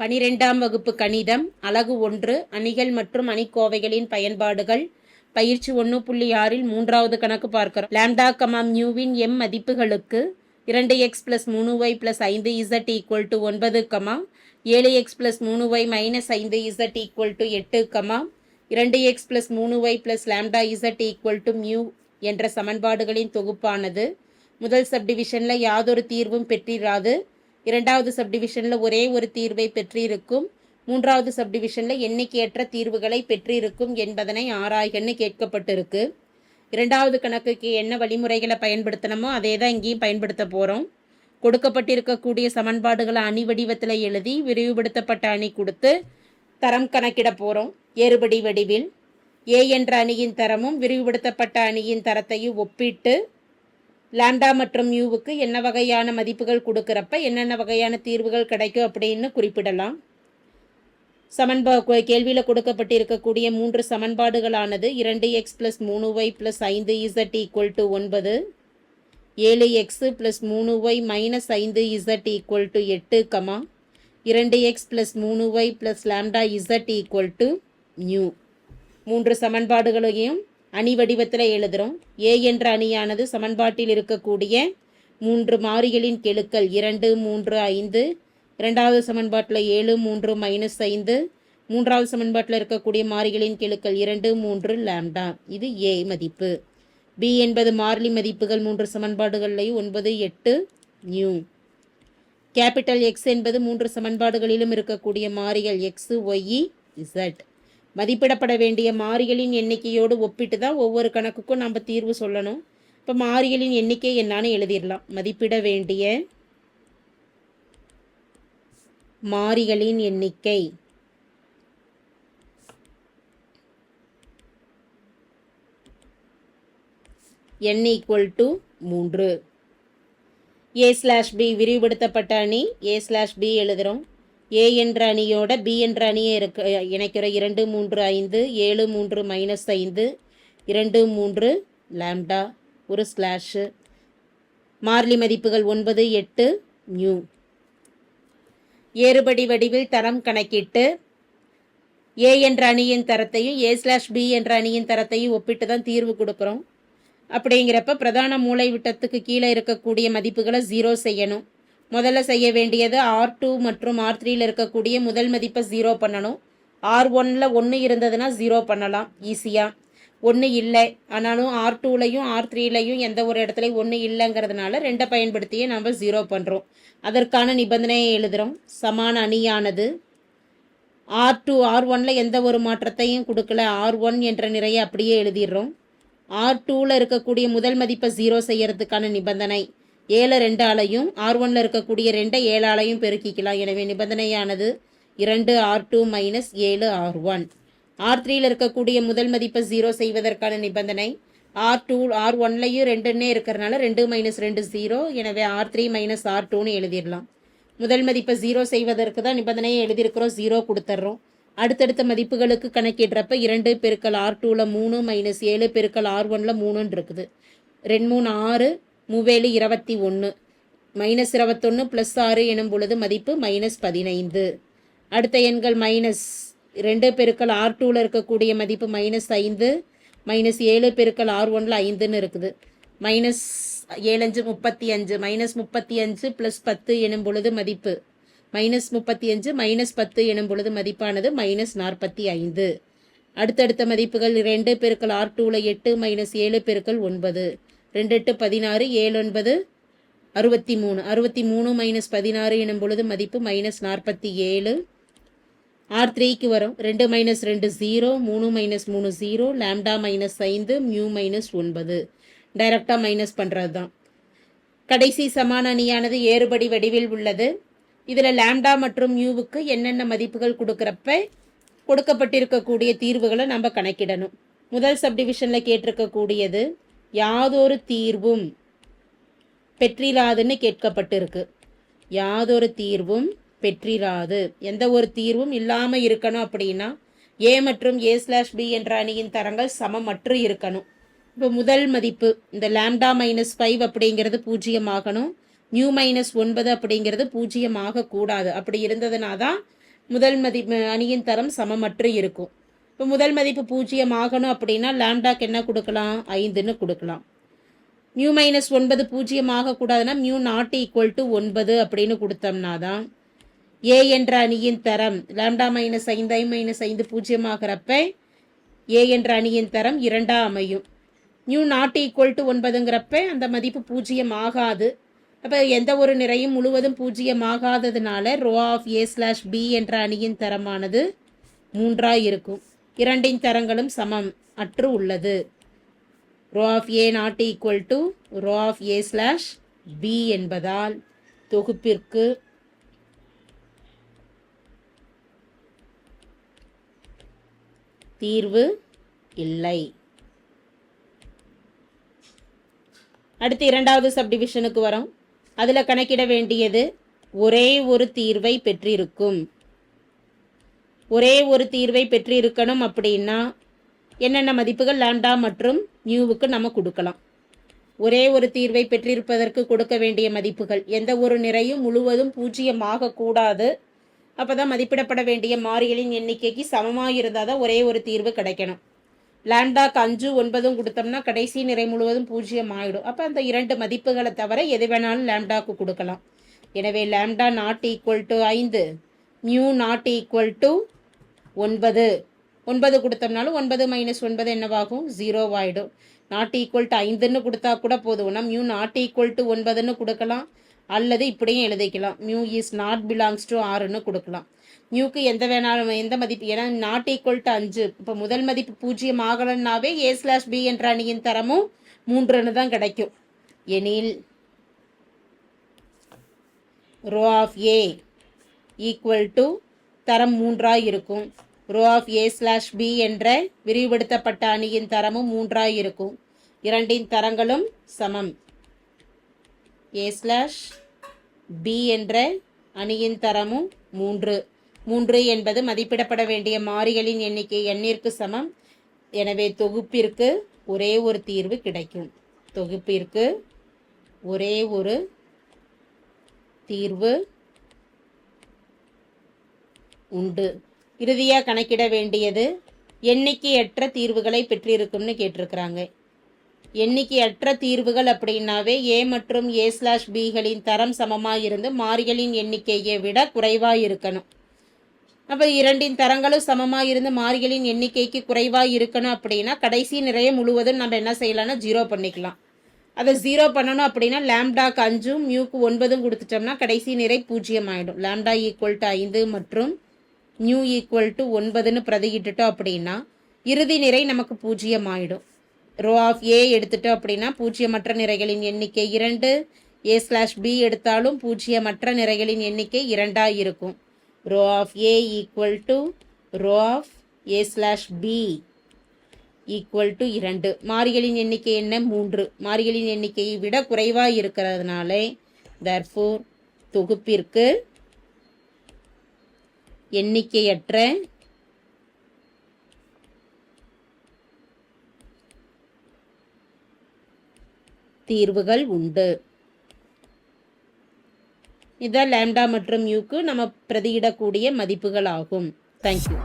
பனிரெண்டாம் வகுப்பு கணிதம் அலகு ஒன்று அணிகள் மற்றும் அணிக்கோவைகளின் பயன்பாடுகள். பயிற்சி ஒன்று புள்ளி ஆறில் மூன்றாவது கணக்கு பார்க்கிறோம். லாம்டா கமாம் நியூவின் எம் மதிப்புகளுக்கு இரண்டு எக்ஸ் பிளஸ் மூணு ஒய் பிளஸ் ஐந்து இசட் ஈக்குவல் டு ஒன்பது கமா ஏழு எக்ஸ் பிளஸ் மூணு ஒய் மைனஸ் ஐந்து இசட் ஈக்குவல் டு எட்டு கமா இரண்டு எக்ஸ் பிளஸ் மூணு y plus lambda z equal to mu என்ற சமன்பாடுகளின் தொகுப்பானது. முதல் சப்டிவிஷனில் யாதொரு தீர்வும் பெற்றிராது. இரண்டாவது சப்டிவிஷனில் ஒரே ஒரு தீர்வை பெற்றிருக்கும். மூன்றாவது சப்டிவிஷனில் எண்ணிக்கையற்ற தீர்வுகளை பெற்றிருக்கும் என்பதனை ஆராய்கன்னு கேட்கப்பட்டிருக்கு. இரண்டாவது கணக்குக்கு என்ன வழிமுறைகளை பயன்படுத்தணுமோ அதே தான் இங்கேயும் பயன்படுத்த போகிறோம் கொடுக்கப்பட்டிருக்கக்கூடிய சமன்பாடுகளை அணி வடிவத்தில் எழுதி விரிவுபடுத்தப்பட்ட அணி கொடுத்து தரம் கணக்கிட போகிறோம் ஏறுபடி வடிவில். ஏ என்ற அணியின் தரமும் விரிவுபடுத்தப்பட்ட அணியின் தரத்தையும் ஒப்பிட்டு லாம்டா மற்றும் யூவுக்கு என்ன வகையான மதிப்புகள் கொடுக்குறப்ப என்னென்ன வகையான தீர்வுகள் கிடைக்கும் அப்படின்னு குறிப்பிடலாம். சமன்பா கேள்வியில் கொடுக்கப்பட்டிருக்கக்கூடிய மூன்று சமன்பாடுகளானது இரண்டு எக்ஸ் ப்ளஸ் மூணு ஒய் ப்ளஸ் ஐந்து இசட் ஈக்குவல் டு ஒன்பது ஏழு எக்ஸு ப்ளஸ் மூணு ஒய் மைனஸ் ஐந்து இசட் ஈக்குவல் டு எட்டு கமா இரண்டு எக்ஸ் ப்ளஸ் மூணு y plus lambda z equal to mu மூன்று சமன்பாடுகளையும் அணி வடிவத்தில் எழுதுகிறோம் ஏ என்ற அணியானது சமன்பாட்டில் இருக்கக்கூடிய மூன்று மாறிகளின் கெழுக்கள் இரண்டு மூன்று ஐந்து இரண்டாவது சமன்பாட்டில் ஏழு மூன்று மைனஸ் ஐந்து மூன்றாவது சமன்பாட்டில் இருக்கக்கூடிய மாறிகளின் கெழுக்கள் இரண்டு மூன்று லேம்டா இது ஏ மதிப்பு. பி என்பது மாறிலி மதிப்புகள் மூன்று சமன்பாடுகள்லையும் ஒன்பது எட்டு நியூ கேபிட்டல் எக்ஸ் என்பது மூன்று சமன்பாடுகளிலும் இருக்கக்கூடிய மாறிகள் எக்ஸு ஒய் இசட் மதிப்பிடப்பட வேண்டிய மாறிகளின் எண்ணிக்கையோடு ஒப்பிட்டு தான் ஒவ்வொரு கணக்குக்கும் நம்ம தீர்வு சொல்லணும். இப்போ மாறிகளின் எண்ணிக்கை என்னான்னு எழுதிடலாம். மதிப்பிட வேண்டிய மாறிகளின் எண்ணிக்கை. என் ஈக்குவல் டு மூன்று. ஏ ஸ்லாஷ் பி விரிவுபடுத்தப்பட்ட அணி ஏ ஸ்லாஷ் பி எழுதுகிறோம் ஏ என்ற அணியோட பி என்ற அணியை இருக்க இணைக்கிற இரண்டு மூன்று ஐந்து ஏழு மூன்று மைனஸ் ஐந்து இரண்டு மூன்று லேம்டா ஒரு ஸ்லாஷு மார்லி மதிப்புகள் ஒன்பது எட்டு நியூ ஏறுபடி வடிவில் தரம் கணக்கிட்டு ஏ என்ற அணியின் தரத்தையும் ஏ ஸ்லாஷ் பி என்ற அணியின் தரத்தையும் ஒப்பிட்டு தான் தீர்வு கொடுக்குறோம். அப்படிங்கிறப்ப பிரதான மூளை விட்டத்துக்கு கீழே இருக்கக்கூடிய மதிப்புகளை ஜீரோ செய்யணும். முதல்ல செய்ய வேண்டியது ஆர் டூ மற்றும் ஆர் த்ரீயில் இருக்கக்கூடிய முதல் மதிப்பை ஜீரோ பண்ணணும். ஆர் ஒனில் ஒன்று இருந்ததுன்னா ஜீரோ பண்ணலாம். ஈஸியாக ஒன்று இல்லை. ஆனாலும் ஆர் டூலையும் ஆர் த்ரீலையும் எந்த ஒரு இடத்துலையும் ஒன்று இல்லைங்கிறதுனால ரெண்டை பயன்படுத்தியே நம்ம ஜீரோ பண்ணுறோம் அதற்கான நிபந்தனையை எழுதுகிறோம் சமான அணியானது. ஆர் டூ ஆர் ஒனில் எந்த ஒரு மாற்றத்தையும் கொடுக்கல. ஆர் ஒன் என்ற நிறைய அப்படியே எழுதிடுறோம். ஆர் டூவில் இருக்கக்கூடிய முதல் மதிப்பை ஜீரோ செய்யறதுக்கான நிபந்தனை. ஏழு ரெண்டு ஆலையும் ஆர் ஒனில் இருக்கக்கூடிய ரெண்டை ஏழு ஆலையும் பெருக்கிக்கலாம். எனவே நிபந்தனையானது இரண்டு ஆர் டூ மைனஸ் ஏழு ஆர் ஒன். ஆர் த்ரீயில் இருக்கக்கூடிய முதல் மதிப்பை ஜீரோ செய்வதற்கான நிபந்தனை ஆர் டூ ஆர் ஒன்லையும் ரெண்டுன்னே இருக்கிறனால ரெண்டு மைனஸ் ரெண்டு ஜீரோ எனவே ஆர் த்ரீ மைனஸ் ஆர் டூன்னு எழுதிடலாம். முதல் மதிப்பை ஜீரோ செய்வதற்கு தான் நிபந்தனையை எழுதியிருக்கிறோம். ஜீரோ கொடுத்துட்றோம். அடுத்தடுத்த மதிப்புகளுக்கு கணக்கிடுறப்ப இரண்டு பெருக்கல் ஆர் டூவில் மூணு மைனஸ் ஏழு பெருக்கல் ஆர் ஒனில் மூணுன்னு இருக்குது. ரெண்டு மூணு ஆறு மூவேழு இருபத்தி ஒன்று மைனஸ் இருபத்தொன்று ப்ளஸ் ஆறு எனும் பொழுது மதிப்பு மைனஸ் பதினைந்து. அடுத்த எண்கள் மைனஸ் ரெண்டு பெருக்கள் ஆர் டூவில் இருக்கக்கூடிய மதிப்பு மைனஸ் ஐந்து. மைனஸ் ஏழு பெருக்கல் ஆர் ஒனில் ஐந்துன்னு இருக்குது. மைனஸ் ஏழஞ்சு முப்பத்தி அஞ்சு. மைனஸ் முப்பத்தி அஞ்சு ப்ளஸ் பத்து எனும் பொழுது மதிப்பு. மைனஸ் முப்பத்தி அஞ்சு மைனஸ் பத்து எனும் பொழுது மதிப்பானது மைனஸ் நாற்பத்தி ஐந்து. அடுத்தடுத்த மதிப்புகள் ரெண்டு பெருக்கள் ஆர் டூவில் எட்டு மைனஸ் ஏழு பெருக்கள் ஒன்பது. ரெண்டு எட்டு பதினாறு ஏழு ஒன்பது அறுபத்தி மூணு அறுபத்தி மூணு மைனஸ் பதினாறு எனும் பொழுது மதிப்பு மைனஸ் நாற்பத்தி ஏழு. ஆர் த்ரீக்கு வரும். ரெண்டு மைனஸ் ரெண்டு ஜீரோ மூணு மைனஸ் மூணு ஜீரோ லேம்டா மைனஸ் ஐந்து மியூ மைனஸ் ஒன்பது. டைரக்டாக மைனஸ் பண்ணுறது தான் கடைசி சமான அணியானது ஏறுபடி வடிவில் உள்ளது. இதில் லேம்டா மற்றும் மியூவுக்கு என்னென்ன மதிப்புகள் கொடுக்குறப்ப கொடுக்கப்பட்டிருக்கக்கூடிய தீர்வுகளை நம்ம கணக்கிடணும். முதல் சப்டிவிஷனில் கேட்டிருக்கக்கூடியது யாதொரு தீர்வும் பெற்றிராதுன்னு கேட்கப்பட்டிருக்கு. யாதொரு தீர்வும் பெற்றிராது. எந்த ஒரு தீர்வும் இல்லாமல் இருக்கணும் அப்படின்னா ஏ மற்றும் ஏ ஸ்லாஷ் பி என்ற அணியின் தரங்கள் சமமற்று இருக்கணும். இப்போ முதல் மதிப்பு இந்த லேம்டா மைனஸ் ஃபைவ் அப்படிங்கிறது பூஜ்ஜியமாகணும். நியூ மைனஸ் ஒன்பது அப்படிங்கிறது பூஜ்ஜியம் ஆகக்கூடாது அப்படி இருந்ததுனா தான் முதல் மதிப்பு அணியின் தரம் சமமற்று இருக்கும். இப்போ முதல் மதிப்பு பூஜ்ஜியம் ஆகணும் அப்படின்னா லேம்டாக்கு என்ன கொடுக்கலாம்? ஐந்துன்னு கொடுக்கலாம். மியூ மைனஸ் ஒன்பது பூஜ்ஜியம் ஆகக்கூடாதுன்னா மியூ நாட் ஈக்குவல் டு ஒன்பது அப்படின்னு கொடுத்தோம்னா தான் ஏ என்ற அணியின் தரம் லேம்டா மைனஸ் ஐந்து ஐ மைனஸ் ஐந்து பூஜ்ஜியம் ஆகிறப்ப ஏ என்ற அணியின் தரம் இரண்டாக அமையும். நியூ நாட் ஈக்குவல் டு ஒன்பதுங்கிறப்ப அந்த மதிப்பு பூஜ்ஜியம் ஆகாது. அப்போ எந்த ஒரு நிறையும் முழுவதும் பூஜ்ஜியம் ஆகாததுனால rho of A slash B என்ற அணியின் தரமானது மூன்றாக இருக்கும். இரண்டின் தரங்களும் சமம். அற்று உள்ளது. Rho of A not equal to rho of A slash B என்பதால் தொகுப்பிற்கு தீர்வு இல்லை. அடுத்து இரண்டாவது சப்டிவிஷனுக்கு வரோம். அதில் கணக்கிட வேண்டியது ஒரே ஒரு தீர்வை பெற்றிருக்கும். ஒரே ஒரு தீர்வை பெற்றிருக்கணும் அப்படின்னா என்னென்ன மதிப்புகள் லாம்டா மற்றும் நியூவுக்கு நம்ம கொடுக்கலாம். ஒரே ஒரு தீர்வை பெற்றிருப்பதற்கு கொடுக்க வேண்டிய மதிப்புகள். எந்த ஒரு நிறையும் முழுவதும் பூஜ்ஜியம் ஆகக்கூடாது அப்போ தான் மதிப்பிடப்பட வேண்டிய மாறிகளின் எண்ணிக்கைக்கு சமமாக இருந்தால் தான் ஒரே ஒரு தீர்வு கிடைக்கணும். லேண்டாக்கு அஞ்சு ஒன்பதும் கொடுத்தோம்னா கடைசி நிறை முழுவதும் பூஜ்ஜியம் ஆகிடும் அப்போ அந்த இரண்டு மதிப்புகளை தவிர எது வேணாலும் லேம்டாக்கு கொடுக்கலாம். எனவே லேம்டா நாட் ஈக்குவல் டு ஐந்து மியூ நாட் ஈக்குவல் டு ஒன்பது. ஒன்பது கொடுத்தோம்னாலும் ஒன்பது மைனஸ் ஒன்பது என்னவாகும்? ஜீரோ ஆகிடும் நாட் ஈக்குவல் டு ஐந்துன்னு கொடுத்தா கூட போதும்னா மியூ நாட் ஈக்குவல் டு ஒன்பதுன்னு கொடுக்கலாம். அல்லது இப்படியும் எழுதிக்கலாம். Mu is not belongs to ஆறுன்னு கொடுக்கலாம். மியூக்கு எந்த வேணாலும் எந்த மதிப்பு ஏன்னா நாட் ஈக்குவல் டு அஞ்சு இப்போ முதல் மதிப்பு பூஜ்ஜியம் ஆகலன்னாவே ஏ ஸ்லாஷ் பி என்ற அணியின் தரமும் மூன்றுன்னு தான் கிடைக்கும். எனில் rho of A equal to தரம் மூன்றாக இருக்கும். Rho of A slash B என்ற விரிவுபடுத்தப்பட்ட அணியின் தரமும் மூன்றாயிருக்கும். இரண்டின் தரங்களும் சமம். ஏ ஸ்லாஷ் பி என்ற அணியின் தரமும் மூன்று. மூன்று என்பது மதிப்பிடப்பட வேண்டிய மாறிகளின் எண்ணிக்கை எண்ணிற்கு சமம். எனவே தொகுப்பிற்கு ஒரே ஒரு தீர்வு கிடைக்கும். தொகுப்பிற்கு ஒரே ஒரு தீர்வு உண்டு. இறுதியாக கணக்கிட வேண்டியது எண்ணிக்கையற்ற தீர்வுகளை பெற்றிருக்கும்னு கேட்டிருக்கிறாங்க. எண்ணிக்கையற்ற தீர்வுகள் அப்படின்னாவே ஏ மற்றும் ஏ ஸ்லாஷ் பிகளின் தரம் சமமாக இருந்து மாறிகளின் எண்ணிக்கையை விட குறைவாக இருக்கணும். அப்போ இரண்டின் தரங்களும் சமமாக இருந்து மாறிகளின் எண்ணிக்கைக்கு குறைவாக இருக்கணும் அப்படின்னா கடைசி நிறைய முழுவதும் நம்ம என்ன செய்யலாம்னா ஜீரோ பண்ணிக்கலாம். அதை ஜீரோ பண்ணணும் அப்படின்னா லேம்டாக்கு அஞ்சும் மியூக்கு ஒன்பதும் கொடுத்துட்டோம்னா கடைசி நிறை பூஜ்ஜியம் ஆகிடும் லேம்டா ஈக்குவல் டு ஐந்து மற்றும் நியூ ஈக்குவல் டு ஒன்பதுன்னு பிரதியிட்டுட்டோம் அப்படின்னா இறுதி நிறை நமக்கு பூஜ்ஜியம் ஆகிடும் ரோ ஆஃப் ஏ எடுத்துட்டோம் அப்படின்னா பூஜ்ஜியமற்ற நிறைகளின் எண்ணிக்கை இரண்டு. ஏ ஸ்லாஷ் பி எடுத்தாலும் பூஜ்ஜியமற்ற நிறைகளின் எண்ணிக்கை இரண்டாக இருக்கும். Rho of A equal to rho of A slash B equal to இரண்டு. மாறிகளின் எண்ணிக்கை என்ன? மூன்று. மாறிகளின் எண்ணிக்கையை விட குறைவாக இருக்கிறதுனால தர்ஃபோர் தொகுப்பிற்கு எண்ணிக்கையற்ற தீர்வுகள் உண்டு. இதான் லேம்டா மற்றும் யூக்கு நம்ம பிரதியிடக்கூடிய மதிப்புகள் ஆகும் தேங்க்யூ